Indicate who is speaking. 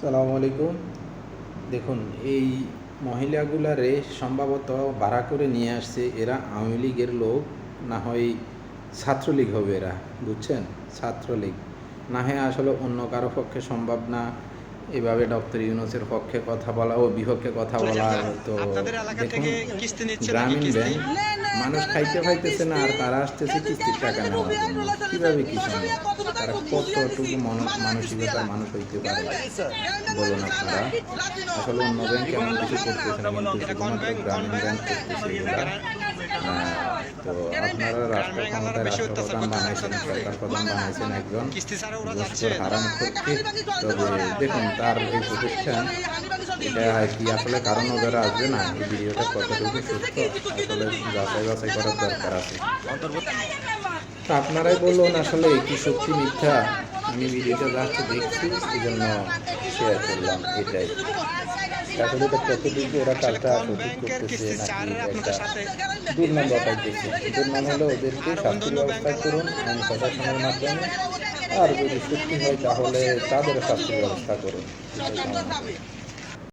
Speaker 1: সালামু আলাইকুম। দেখুন এই মহিলাগুলারে সম্ভবত ভাড়া করে নিয়ে আসছে এরা আওয়ামী লীগের লোক না হয় ছাত্রলীগ হবে এরা বুঝছেন? ছাত্রলীগ। না হয় আসলে অন্য কারও পক্ষে সম্ভব না এভাবে ডক্টর ইউনুসের পক্ষে কথা বলা ও বিপক্ষে কথা বলা তো দেখুন গ্রামীণ
Speaker 2: কিস্তি?
Speaker 1: ব্যাংক মানুষ খাইতে খাইতেছে না আর তারা আসতেছে কিস্তির টাকা নেওয়ার জন্য কীভাবে কি সম্ভব তারা কতটুকু মন- মানসিকতার মানুষ হইতে পারে বলুন আপনারা আসলে অন্য ব্যাংক এমন কিছু করতেছে না কিন্তু শুধুমাত্র গ্রামীণ ব্যাংক করতেছে এগুলা তো আপনারা রাষ্ট্র ক্ষমতায় রাষ্ট্রপ্রধান বানাইছেন সরকার প্রধান বানাইছেন একজন
Speaker 2: কিস্তি ছাড়া ওরা
Speaker 1: ঘুষখোর
Speaker 2: যাচ্ছে
Speaker 1: হারাম করতে তবে দেখুন, তার এই প্রতিষ্ঠান, এটা কি আসলে কারণ নজরে আসবে না? এই ভিডিওটা কতটুকু সত্য? আসলে যাচাই বাছাই করার দরকার আছে। তা আপনারাই বলুন, আসলে কি সত্যি মিথ্যা? আমি ভিডিওটা যাচ্ছে দেখছি এই জন্য শেয়ার করলাম, এটাই। আসলে এটা কতটুকু ওরা কাজটা সঠিক
Speaker 2: ব্যাংকের
Speaker 1: করতেছে
Speaker 2: কিস্তি
Speaker 1: নাকি একটা দুর্নাম পাইতেছে দুর্নাম হলে ওদেরকে শাস্তির ব্যবস্থা করুন আইন প্রশাসনের মাধ্যমে আর যদি সত্যি হয় তাহলে তাদের শাস্তির ব্যবস্থা করুন।